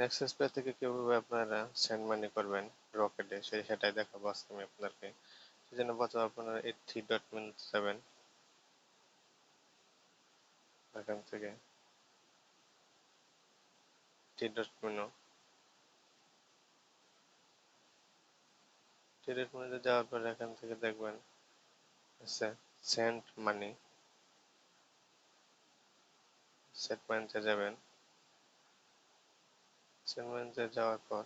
Nexus pay থেকে কীভাবে আপনারা সেন্ড মানি করবেন রকেটে সেই সেটাই দেখাবো আজকে আমি আপনাদেরকে সেই জন্য আপনারা এই থ্রি ডট মিন যাবেন এখান থেকে। Three dot menu three dot মেনুতে যাওয়ার পর এখান থেকে দেখবেন আচ্ছা সেন্ড মানি সেট মানিতে যাবেন। মানিতে যাওয়ার পর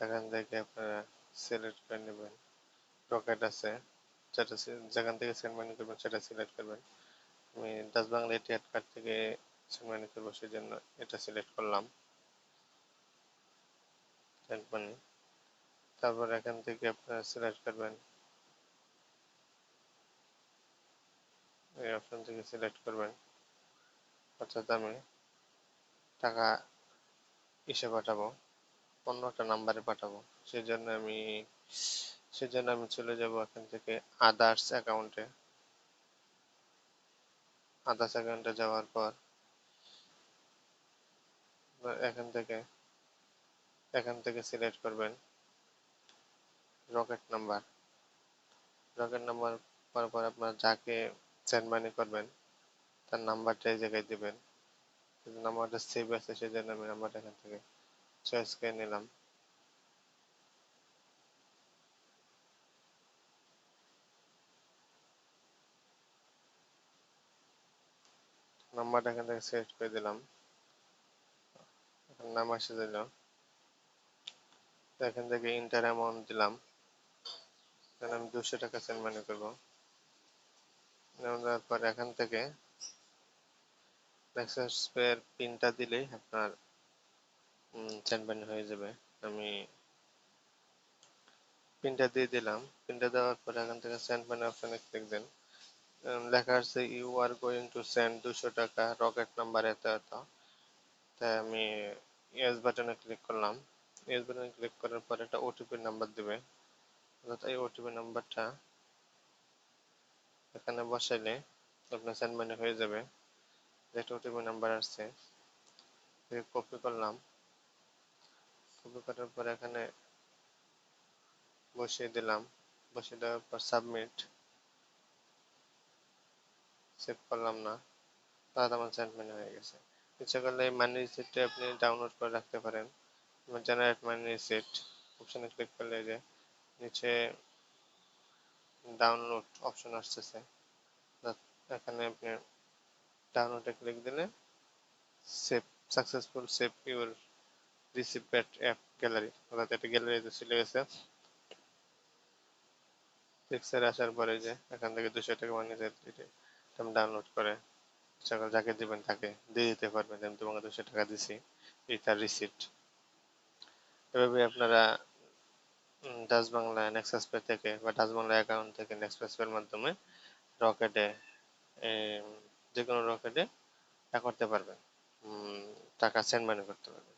এখান থেকে আপনারা সিলেক্ট করে নেবেন। রকেট আছে, যেটা যেখান থেকে সেন্ড মানি করবেন সেটা সিলেক্ট করবেন। আমি ডাচ বাংলা এটিএড কার্ড থেকে সেন্ড মানি করব সেই জন্য এটা সিলেক্ট করলাম। সেন্ড মানি তারপর এখান থেকে আপনারা সিলেক্ট করবেন। এই অপশন থেকে সিলেক্ট করবেন। অর্থাৎ আমি টাকা ইসে পাঠাবো, অন্য একটা নাম্বারে পাঠাবো। সেই জন্য আমি সেই জন্য আমি চলে যাব এখান থেকে আদার্স অ্যাকাউন্টে আদার্স অ্যাকাউন্টে যাওয়ার পর, এখান থেকে এখান থেকে সিলেক্ট করবেন রকেট নাম্বার রকেট নাম্বার পর পর আপনার যাকে সেন্ড মানি করবেন, তার নাম্বারটা এই জায়গায় দিবেন। নাম্বারটা সেভ আছে সেই জন্য আমি নাম্বারটা এখান থেকে চয়েস করে নিলাম। নাম্বারটা এখান থেকে সিলেক্ট করে দিলাম। নাম আসে দিল এখান থেকে ইন্টার অ্যামাউন্ট দিলাম। তাহলে আমি দুশো টাকা সেন্ড মানি করব। দেওয়ার পর এখান থেকে পের পিনটা দিলেই আপনার মানি হয়ে যাবে। আমি পিনটা দিয়ে দিলাম। পিনটা দেওয়ার পর এখান থেকে সেন্ড মানি অপশনে ক্লিক দেন লেখা আছে you are going to send দুশো টাকা রকেট নাম্বার এত এত। তাই আমি ইয়েস বাটনে ক্লিক করলাম। ইয়েস বাটনে ক্লিক করার পর একটা ওটিপি নাম্বার দিবে। অর্থাৎ এই ওটিপি নাম্বারটা এখানে বসাইলে আপনার সেন্ড হয়ে যাবে। যেটা ওটিপি নাম্বার আসছে কপি করলাম। কপি করার পর এখানে বসিয়ে দিলাম। বসিয়ে দেওয়ার পর সাবমিট সেভ করলাম না। তাহলে আমার মানি হয়ে গেছে। ইচ্ছা করলে এই মানি রিসিপ্টটা আপনি ডাউনলোড করে রাখতে পারেন। জেনারেট মানি রিসিপ্ট অপশানে ক্লিক করলে যে নিচে ডাউনলোড অপশন আসতেছে। এখানে আপনি ডাউনলোডে ক্লিক দিলে save successful save your receipt app gallery অর্থাৎ এটা গ্যালারিতে চলে গেছে। পিক্সার আসার পরে যে এখান থেকে দুশো টাকা মানি ডাউনলোড করে, সকাল যাকে দিবেন তাকে দিয়ে দিতে পারবেন আমি তোমাকে দুশো টাকা দিছি এই তার রিসিপ্ট এভাবে আপনারা ডাচ বাংলা নেক্সাস পে থেকে বা ডাচ বাংলা অ্যাকাউন্ট থেকে নেক্সাস পের মাধ্যমে রকেটে যে কোনো রকেটে করতে পারবেন। টাকা সেন্ড মানি করতে পারবেন।